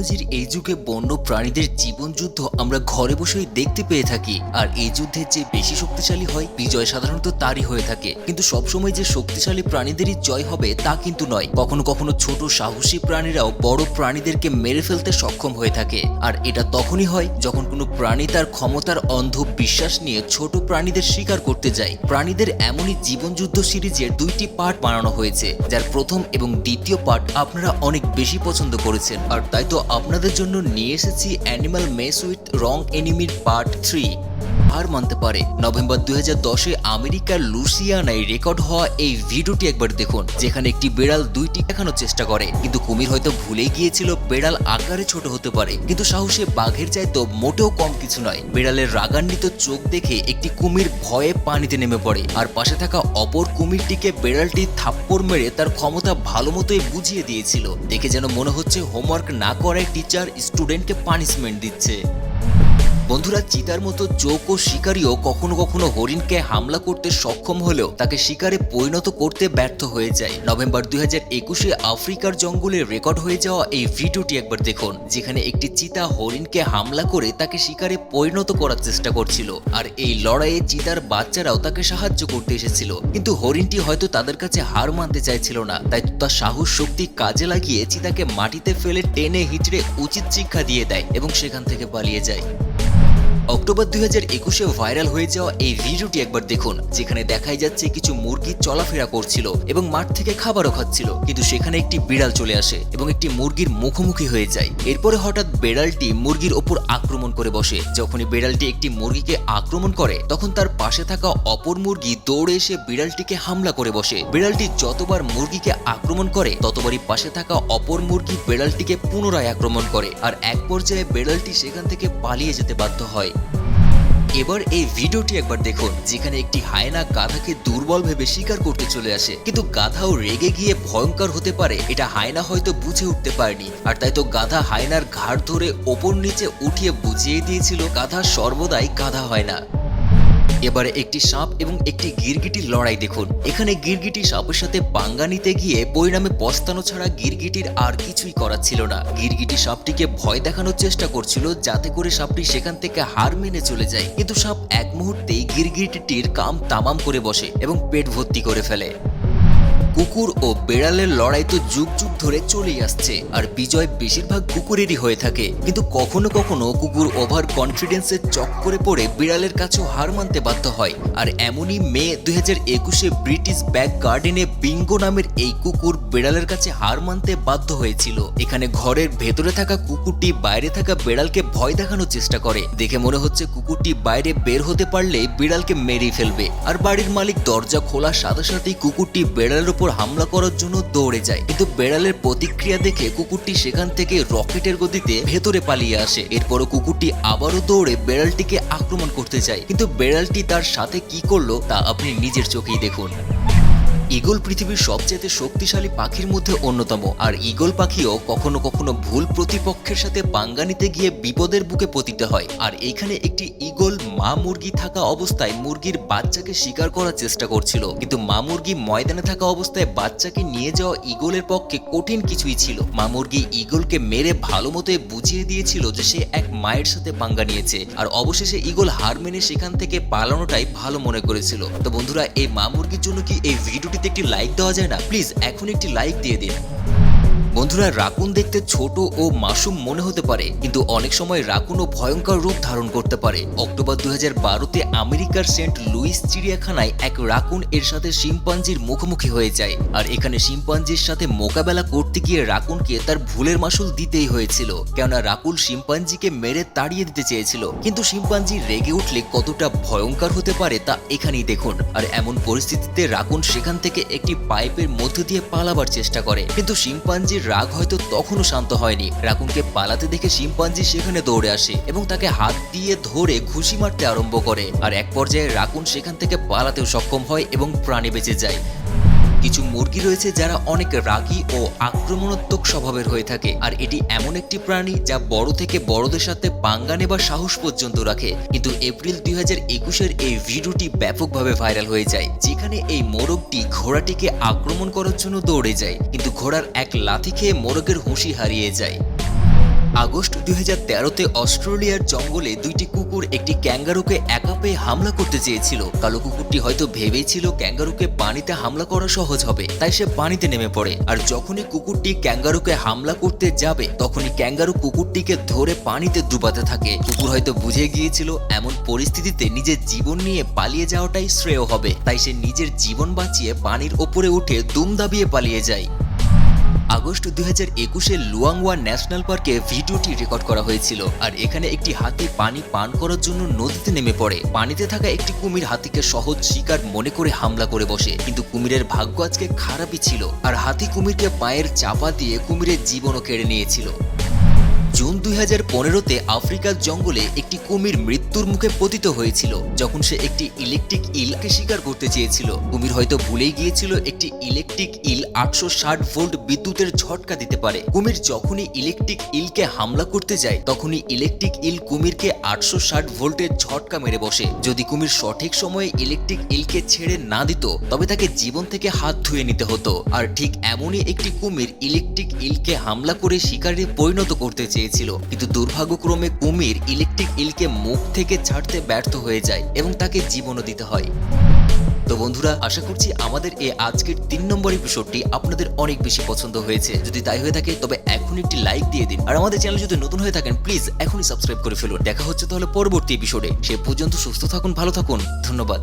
টেকনোলজির এই যুগে বন্য প্রাণীদের জীবন যুদ্ধ আমরা ঘরে বসেই দেখতে পেয়ে থাকি। আর এই যুদ্ধে যে বেশি শক্তিশালী হয়, বিজয় সাধারণত তারই হয়ে থাকে। কিন্তু সবসময় যে শক্তিশালী প্রাণীদেরই জয় হবে, তা কিন্তু নয়। কখনো কখনো ছোট সাহসী প্রাণীরাও বড় প্রাণীদেরকে মেরে ফেলতে সক্ষম হয়ে থাকে। আর এটা তখনই হয় যখন কোনো প্রাণী তার ক্ষমতার অন্ধ বিশ্বাস নিয়ে ছোট প্রাণীদের শিকার করতে যায়। প্রাণীদের এমনই জীবনযুদ্ধ সিরিজের দুইটি পার্ট বানানো হয়েছে, যার প্রথম এবং দ্বিতীয় পার্ট আপনারা অনেক বেশি পছন্দ করেছেন। আর তাই তো আপনাদের জন্য নিয়ে এসেছি animal mess with wrong enemy part three হার মানতে পারে। নভেম্বর দুই হাজার দশে আমেরিকার লুসিয়ানায় রেকর্ড হওয়া এই ভিডিওটি একবার দেখুন, যেখানে একটি বেড়াল দুইটি দেখানোর চেষ্টা করে। কিন্তু কুমির হয়তো ভুলে গিয়েছিল, বেড়াল আকারে ছোট হতে পারে। কিন্তু সাহসে বাঘের চাইতো মোটেও কম কিছু নয়। বেড়ালের রাগান্বিত চোখ দেখে একটি কুমির ভয়ে পানিতে নেমে পড়ে। আর পাশে থাকা অপর কুমিরটিকে বেড়ালটি থাপ্পড় মেরে তার ক্ষমতা ভালো মতোই বুঝিয়ে দিয়েছিল। দেখে যেন মনে হচ্ছে হোমওয়ার্ক না করায় টিচার স্টুডেন্টকে পানিশমেন্ট দিচ্ছে। বন্ধুরা, চিতার মতো চোখ ও শিকারীও কখনো কখনো হরিণকে হামলা করতে সক্ষম হলেও তাকে শিকারে পরিণত করতে ব্যর্থ হয়ে যায়। নভেম্বর দুই হাজার একুশে আফ্রিকার জঙ্গলে রেকর্ড হয়ে যাওয়া এই ভিডিওটি একবার দেখুন, যেখানে একটি চিতা হরিণকে হামলা করে তাকে শিকারে পরিণত করার চেষ্টা করছিল। আর এই লড়াইয়ে চিতার বাচ্চারাও তাকে সাহায্য করতে এসেছিল। কিন্তু হরিণটি হয়তো তাদের কাছে হার মানতে চাইছিল না, তাই তার সাহস শক্তি কাজে লাগিয়ে চিতাকে মাটিতে ফেলে টেনে হিচড়ে উচিত শিক্ষা দিয়ে দেয় এবং সেখান থেকে পালিয়ে যায়। অক্টোবর দুই হাজার একুশে ভাইরাল হয়ে যাওয়া এই ভিডিওটি একবার দেখুন, যেখানে দেখাই যাচ্ছে কিছু মুরগি চলাফেরা করছিল এবং মাঠ থেকে খাবারও খাচ্ছিল, কিন্তু সেখানে একটি বিড়াল চলে আসে এবং একটি মুরগির মুখোমুখি হয়ে যায়। এরপরে হঠাৎ বেড়ালটি মুরগির ওপর আক্রমণ করে বসে। যখনই বেড়ালটি একটি মুরগিকে আক্রমণ করে, তখন তার পাশে থাকা অপর মুরগি দৌড়ে এসে বিড়ালটিকে হামলা করে বসে। বিড়ালটি যতবার মুরগিকে আক্রমণ করে, ততবারই পাশে থাকা অপর মুরগি বেড়ালটিকে পুনরায় আক্রমণ করে। আর এক পর্যায়ে বেড়ালটি সেখান থেকে পালিয়ে যেতে বাধ্য হয়। এবার এই ভিডিওটি একবার দেখুন, যেখানে একটি হায়না গাধাকে দুর্বল ভেবে শিকার করতে চলে আসে। কিন্তু গাধাও রেগে গিয়ে ভয়ঙ্কর হতে পারে, এটা হায়না হয়তো বুঝে উঠতে পারেনি। আর তাই তো গাধা হায়নার ঘাড় ধরে ওপর নিচে উঠিয়ে বুঝিয়ে দিয়েছিল, গাধা সর্বদাই গাধা হয় না। এবারে একটি সাপ এবং একটি গিরগিটির লড়াই দেখুন। এখানে গিরগিটি সাপের সাথে পাঙ্গা নিতে গিয়ে পরিণামে পস্তানো ছাড়া গিরগিটির আর কিছুই করার ছিল না। গিরগিটি সাপটিকে ভয় দেখানোর চেষ্টা করছিল যাতে করে সাপটি সেখান থেকে হার মেনে চলে যায়। কিন্তু সাপ এক মুহূর্তেই গিরগিটিটির কাম তামাম করে বসে এবং পেট ভর্তি করে ফেলে। কুকুর ও বেড়ালের লড়াই তো যুগ যুগ ধরে চলেই আসছে, আর বিজয় বেশিরভাগ কুকুরেরই হয়ে থাকে। কিন্তু কখনো কখনো কুকুর ওভার কনফিডেন্সের চক্করে পড়ে বিড়ালের কাছেও হার মানতে বাধ্য হয়। আর এমনই মে দুই একুশে ব্রিটিশ ব্যাক গার্ডেনে বিঙ্গো নামের এই কুকুর বিড়ালের কাছে হার মানতে বাধ্য হয়েছিল। এখানে ঘরের ভেতরে থাকা কুকুরটি বাইরে থাকা বিড়ালকে ভয় দেখানোর চেষ্টা করে। দেখে মনে হচ্ছে কুকুরটি বাইরে বের হতে পারলে বিড়ালকে মেরেই ফেলবে। আর বাড়ির মালিক দরজা খোলার সাথে সাথেই কুকুরটি বেড়ালের উপর হামলা করার জন্য দৌড়ে যায়। কিন্তু বেড়ালের প্রতিক্রিয়া দেখে কুকুরটি সেখান থেকে রকেটের গতিতে ভেতরে পালিয়ে আসে। এরপরও কুকুরটি আবারও দৌড়ে বেড়ালটিকে আক্রমণ করতে চায় কিন্তু বেড়ালটি তার সাথে কি করল তা আপনি নিজের চোখেই দেখুন। ঈগল পৃথিবীর সবচেয়ে শক্তিশালী পাখির মধ্যে অন্যতম। আর ঈগল পাখিও কখনো কখনো ভুল প্রতিপক্ষের সাথে পাঙ্গা নিতে গিয়ে বিপদের বুকে পতিত হয়। আর এখানে একটি ঈগল মা মুরগি থাকা অবস্থায় মুরগির বাচ্চাকে শিকার করার চেষ্টা করছিল। কিন্তু মা মুরগি ময়দানে থাকা অবস্থায় বাচ্চাকে নিয়ে যাওয়া ঈগলের পক্ষে কঠিন কিছুই ছিল। মা মুরগি ঈগলকে মেরে ভালো মতো বুঝিয়ে দিয়েছিল যে সে এক মায়ের সাথে পাঙ্গা নিয়েছে। আর অবশেষে ঈগল হার মেনে সেখান থেকে পালানোটাই ভালো মনে করেছিল। তো বন্ধুরা, এই মা মুরগির জন্য কি এই একটি লাইক দেওয়া যায় না। প্লিজ এখন একটি লাইক দিয়ে দিন। বন্ধুরা, রাকুন দেখতে ছোট ও মাসুম মনে হতে পারে, কিন্তু অনেক সময় রাকুনও ভয়ঙ্কর রূপ ধারণ করতে পারে। অক্টোবর দু বারোতে আমেরিকার সেন্ট লুইস চিড়িয়াখানায় এক রাকুন এর সাথে শিম্পাঞ্জির মুখোমুখি হয়ে যায়। আর এখানে শিম্পাঞ্জির সাথে মোকাবেলা করতে গিয়ে রাকুনকে তার ভুলের মাসুল দিতেই হয়েছিল, কেননা রাকুল শিম্পাঞ্জিকে মেরে তাড়িয়ে দিতে চেয়েছিল। কিন্তু শিম্পাঞ্জি রেগে উঠলে কতটা ভয়ঙ্কর হতে পারে তা এখানেই দেখুন। আর এমন পরিস্থিতিতে রাকুন সেখান থেকে একটি পাইপের মধ্য দিয়ে পালাবার চেষ্টা করে। কিন্তু শিম্পাঞ্জির রাগ হয়তো তখনও শান্ত হয়নি। রাকুনকে পালাতে দেখে শিম্পাঞ্জি সেখানে দৌড়ে আসে এবং তাকে হাত দিয়ে ধরে ঘুষি মারতে আরম্ভ করে। আর এক পর্যায়ে রাকুন সেখান থেকে পালাতেও সক্ষম হয় এবং প্রাণে বেঁচে যায়। কিছু মুরগি রয়েছে যারা অনেক রাগী ও আক্রমণাত্মক স্বভাবের হয়ে থাকে, আর এটি এমন একটি প্রাণী যা বড় থেকে বড়দের সাথে পাঙ্গা নেবার সাহস পর্যন্ত রাখে। কিন্তু এপ্রিল দুই হাজার একুশের এই ভিডিওটি ব্যাপকভাবে ভাইরাল হয়ে যায়, যেখানে এই মোরগটি ঘোড়াটিকে আক্রমণ করার জন্য দৌড়ে যায়, কিন্তু ঘোড়ার এক লাথি খেয়ে মোরগের হুঁশি হারিয়ে যায়। আগস্ট দুই হাজার তেরোতে অস্ট্রেলিয়ার জঙ্গলে দুইটি কুকুর একটি ক্যাঙ্গারুকে একা পেয়ে হামলা করতে চেয়েছিল। কালো কুকুরটি হয়তো ভেবেছিল ক্যাঙ্গারুকে পানিতে হামলা করা সহজ হবে, তাই সে পানিতে নেমে পড়ে। আর যখনই কুকুরটি ক্যাঙ্গারুকে হামলা করতে যাবে, তখনই ক্যাঙ্গারু কুকুরটিকে ধরে পানিতে ডুবাতে থাকে। কুকুর হয়তো বুঝে গিয়েছিল, এমন পরিস্থিতিতে নিজের জীবন নিয়ে পালিয়ে যাওয়াটাই শ্রেয় হবে, তাই সে নিজের জীবন বাঁচিয়ে পানির ওপরে উঠে দুম দাবিয়ে পালিয়ে যায়। আগস্ট দুই হাজার একুশে লুয়াংওয়া ন্যাশনাল পার্কে ভিডিওটি রেকর্ড করা হয়েছিল। আর এখানে একটি হাতি পানি পান করার জন্য নদীতে নেমে পড়ে। পানিতে থাকা একটি কুমির হাতিকে সহজ শিকার মনে করে হামলা করে বসে। কিন্তু কুমিরের ভাগ্য আজকে খারাপই ছিল। আর হাতি কুমিরকে পায়ের চাপা দিয়ে কুমিরের জীবনও কেড়ে নিয়েছিল। জুন দুই হাজার পনেরোতে আফ্রিকার জঙ্গলে একটি কুমির মৃত্যুর মুখে পতিত হয়েছিল, যখন সে একটি ইলেকট্রিক ইলকে শিকার করতে চেয়েছিল। কুমির হয়তো ভুলেই গিয়েছিল, একটি ইলেকট্রিক ইল আটশো ষাট ভোল্ট বিদ্যুতের ঝটকা দিতে পারে। কুমির যখনই ইলেকট্রিক ইলকে হামলা করতে যায়, তখনই ইলেকট্রিক ইল কুমিরকে আটশো ষাট ভোল্টের ঝটকা মেরে বসে। যদি কুমির সঠিক সময়ে ইলেকট্রিক ইলকে ছেড়ে না দিত, তবে তাকে জীবন থেকে হাত ধুয়ে নিতে হতো। আর ঠিক এমনই একটি কুমির ইলেকট্রিক ইলকে হামলা করে শিকারে পরিণত করতে চেয়েছিল, কিন্তু দুর্ভাগ্যক্রমে কুমির ইলেকট্রিক ইলকে মুখ থেকে ছাড়তে ব্যর্থ হয়ে যায় এবং তাকে জীবনও দিতে হয়। তো বন্ধুরা, আশা করছি আমাদের এই আজকের তিন নম্বর এপিসোডটি আপনাদের অনেক বেশি পছন্দ হয়েছে। যদি তাই হয়ে থাকে, তবে এখন একটি লাইক দিয়ে দিন। আর আমাদের চ্যানেল যদি নতুন হয়ে থাকেন প্লিজ এখনই সাবস্ক্রাইব করে ফেলুন। দেখা হচ্ছে তাহলে পরবর্তী এপিসোডে সে পর্যন্ত সুস্থ থাকুন, ভালো থাকুন। ধন্যবাদ।